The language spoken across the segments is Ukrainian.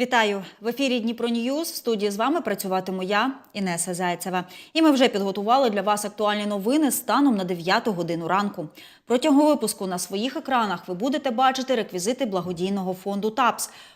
Вітаю в ефірі Дніпро Ньюз. В студії з вами працюватиму я, Інеса Зайцева. І ми вже підготували для вас актуальні новини станом на 9 годину ранку. Протягом випуску на своїх екранах ви будете бачити реквізити благодійного фонду ТАПС.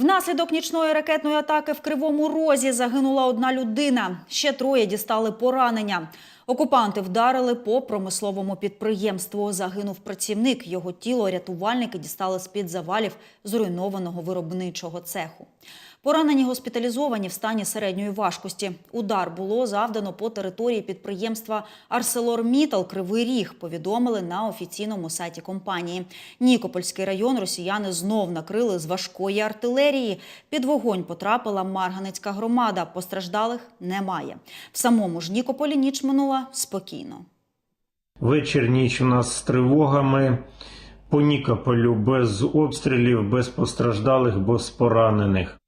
Внаслідок нічної ракетної атаки в Кривому Розі загинула одна людина. Ще троє дістали поранення. Окупанти вдарили по промисловому підприємству. Загинув працівник. Його тіло рятувальники дістали з-під завалів зруйнованого виробничого цеху. Поранені госпіталізовані в стані середньої важкості. Удар було завдано по території підприємства «Арселормітал» Кривий Ріг, повідомили на офіційному сайті компанії. Нікопольський район росіяни знов накрили з важкої артилерії. Під вогонь потрапила Марганецька громада. Постраждалих немає. В самому ж Нікополі ніч минула спокійно. Вечір ніч у нас з тривогами. По Нікополю без обстрілів, без постраждалих, без поранених.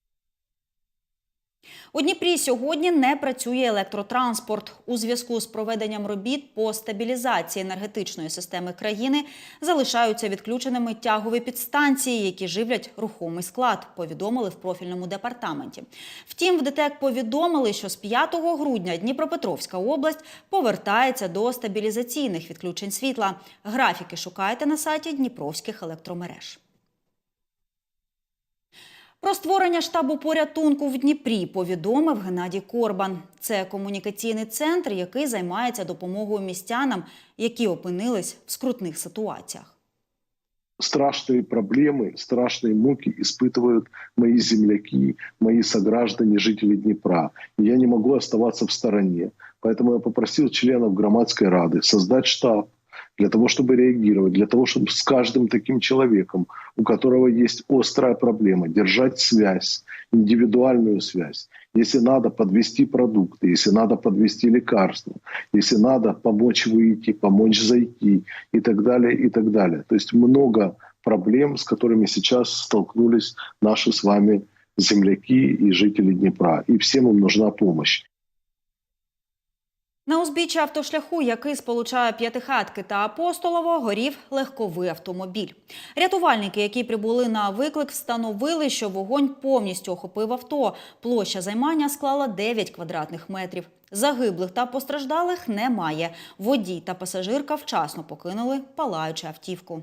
У Дніпрі сьогодні не працює електротранспорт. У зв'язку з проведенням робіт по стабілізації енергетичної системи країни залишаються відключеними тягові підстанції, які живлять рухомий склад, повідомили в профільному департаменті. Втім, в ДТЕК повідомили, що з 5 грудня Дніпропетровська область повертається до стабілізаційних відключень світла. Графіки шукайте на сайті Дніпровських електромереж. Про створення штабу порятунку в Дніпрі повідомив Геннадій Корбан. Це комунікаційний центр, який займається допомогою містянам, які опинились в скрутних ситуаціях. страшные проблемы, страшные муки испытывают мои земляки, мои сограждане, жители Днепра. И я не могу оставаться в стороне. Поэтому я попросил членов громадской рады создать штаб для того, чтобы реагировать, для того, чтобы с каждым таким человеком, у которого есть острая проблема, держать связь, индивидуальную связь. Если надо подвести продукты, если надо подвести лекарства, если надо помочь выйти, помочь зайти и так далее, и так далее. То есть много проблем, с которыми сейчас столкнулись наши с вами земляки и жители Днепра. И всем им нужна помощь. На узбіччі автошляху, який сполучає п'ятихатки та апостолово, горів легковий автомобіль. Рятувальники, які прибули на виклик, встановили, що вогонь повністю охопив авто. Площа займання склала 9 квадратних метрів. Загиблих та постраждалих немає. Водій та пасажирка вчасно покинули палаючу автівку.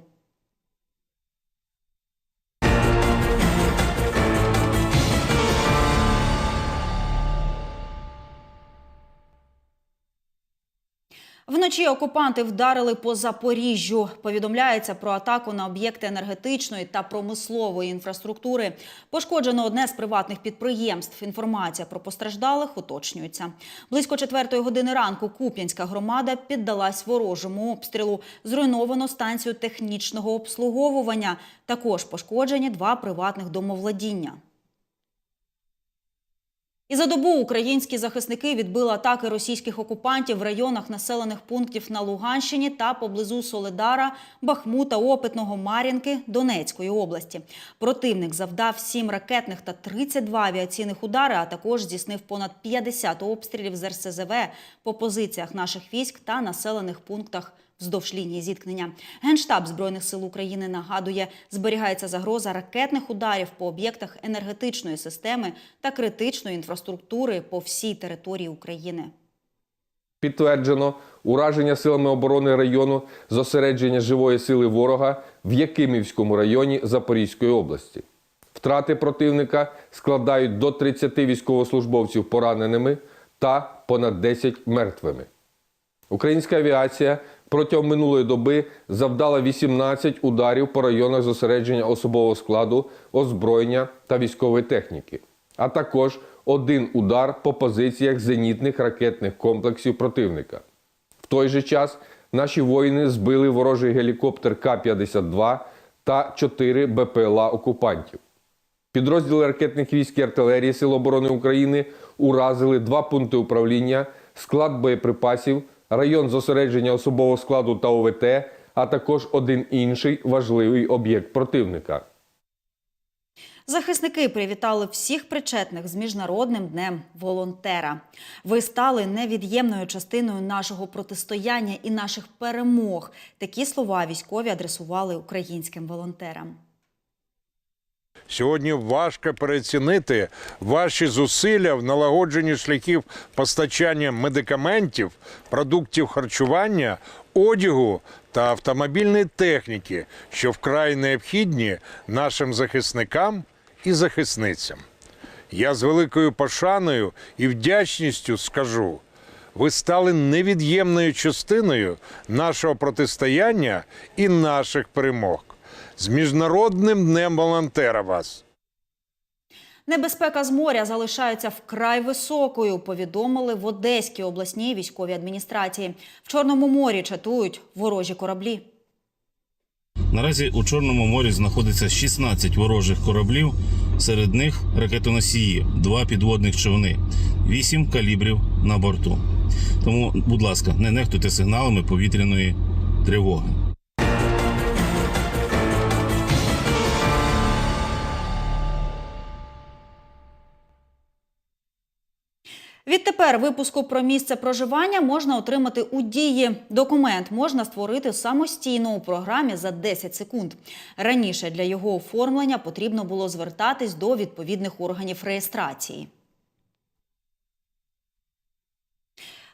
Вночі окупанти вдарили по Запоріжжю. Повідомляється про атаку на об'єкти енергетичної та промислової інфраструктури. Пошкоджено одне з приватних підприємств. Інформація про постраждалих уточнюється. Близько четвертої години ранку Куп'янська громада піддалась ворожому обстрілу. Зруйновано станцію технічного обслуговування. Також пошкоджені два приватних домовладіння. І за добу українські захисники відбили атаки російських окупантів в районах населених пунктів на Луганщині та поблизу Соледара, Бахмута, Опитного, Мар'їнки Донецької області. Противник завдав 7 ракетних та 32 авіаційних удари, а також здійснив понад 50 обстрілів з РСЗВ по позиціях наших військ та населених пунктах вздовж лінії зіткнення. Генштаб Збройних сил України нагадує, зберігається загроза ракетних ударів по об'єктах енергетичної системи та критичної інфраструктури по всій території України. Підтверджено ураження силами оборони району зосередження живої сили ворога в Якимівському районі Запорізької області. Втрати противника складають до 30 військовослужбовців пораненими та понад 10 мертвими. Українська авіація протягом минулої доби завдала 18 ударів по районах зосередження особового складу, озброєння та військової техніки, а також один удар по позиціях зенітних ракетних комплексів противника. В той же час наші воїни збили ворожий гелікоптер К-52 та 4 БПЛА окупантів. Підрозділи ракетних військ і артилерії Сил оборони України уразили два пункти управління, склад боєприпасів, район зосередження особового складу та ОВТ, а також один інший важливий об'єкт противника. Захисники привітали всіх причетних з міжнародним днем волонтера. Ви стали невід'ємною частиною нашого протистояння і наших перемог. Такі слова військові адресували українським волонтерам. Сьогодні важко переоцінити ваші зусилля в налагодженні шляхів постачання медикаментів, продуктів харчування, одягу та автомобільної техніки, що вкрай необхідні нашим захисникам і захисницям. Я з великою пошаною і вдячністю скажу. Ви стали невід'ємною частиною нашого протистояння і наших перемог. З міжнародним днем волонтера вас! Небезпека з моря залишається вкрай високою. Повідомили в Одеській обласній військовій адміністрації. В Чорному морі чатують ворожі кораблі. Наразі у Чорному морі знаходиться 16 ворожих кораблів. Серед них ракетоносії, два підводних човни, 8 калібрів на борту. Тому, будь ласка, не нехтуйте сигналами повітряної тривоги. Відтепер випуску про місце проживання можна отримати у дії. Документ можна створити самостійно у програмі за 10 секунд. Раніше для його оформлення потрібно було звертатись до відповідних органів реєстрації.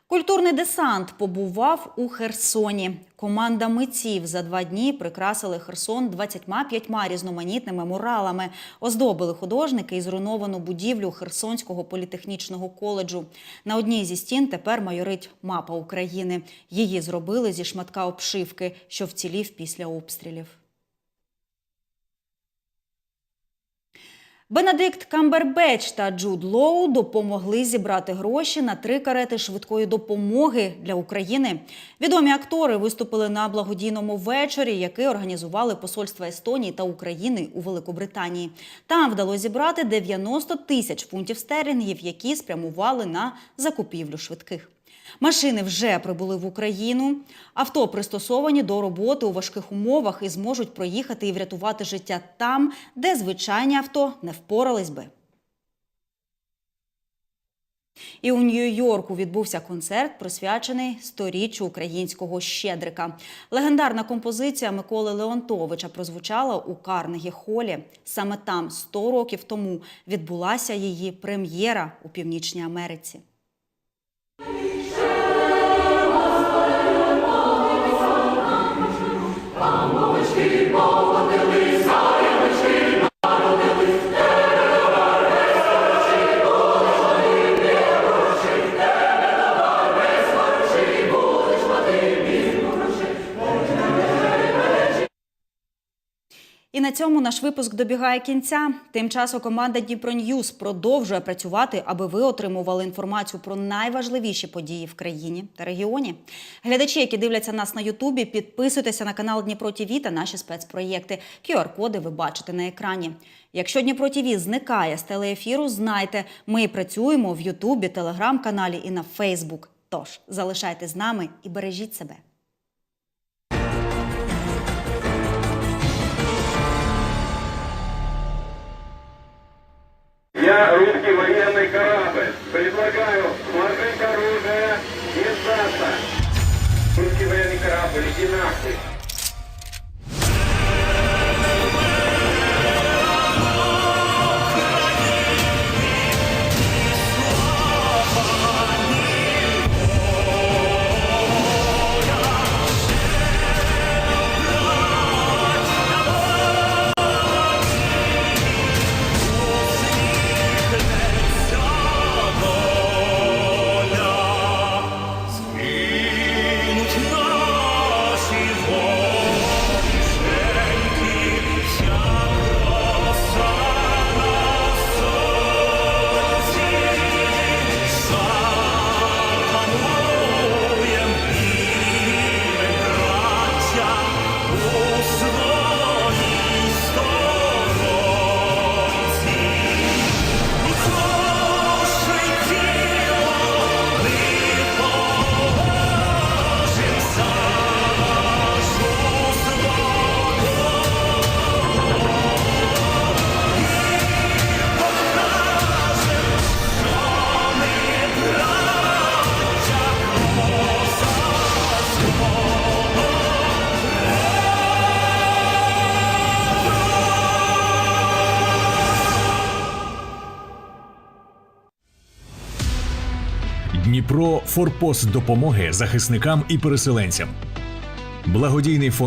Культурний десант побував у Херсоні. Команда митців за два дні прикрасили Херсон 25 різноманітними муралами. Оздобили художники і зруйновану будівлю Херсонського політехнічного коледжу. На одній зі стін тепер майорить мапа України. Її зробили зі шматка обшивки, що вцілів після обстрілів. Бенедикт Камбербеч та Джуд Лоу допомогли зібрати гроші на три карети швидкої допомоги для України. Відомі актори виступили на благодійному вечорі, який організували посольства Естонії та України у Великобританії. Там вдалося зібрати 90 тисяч фунтів стерлінгів, які спрямували на закупівлю швидких. Машини вже прибули в Україну. Авто пристосовані до роботи у важких умовах і зможуть проїхати і врятувати життя там, де звичайні авто не впорались би. І у Нью-Йорку відбувся концерт, присвячений сторіччю українського щедрика. Легендарна композиція Миколи Леонтовича прозвучала у Карнегі Холі. Саме там 100 років тому відбулася її прем'єра у Північній Америці. І на цьому наш випуск добігає кінця. Тим часом команда Дніпро Ньюз продовжує працювати, аби ви отримували інформацію про найважливіші події в країні та регіоні. Глядачі, які дивляться нас на Ютубі, підписуйтеся на канал Дніпро ТІВІ та наші спецпроєкти. QR-коди ви бачите на екрані. Якщо Дніпро ТІВІ зникає з телеефіру, знайте, ми працюємо в Ютубі, телеграм-каналі і на Фейсбук. Тож залишайтесь з нами і бережіть себе. Дніпро форпост допомоги захисникам і переселенцям. Благодійний фонд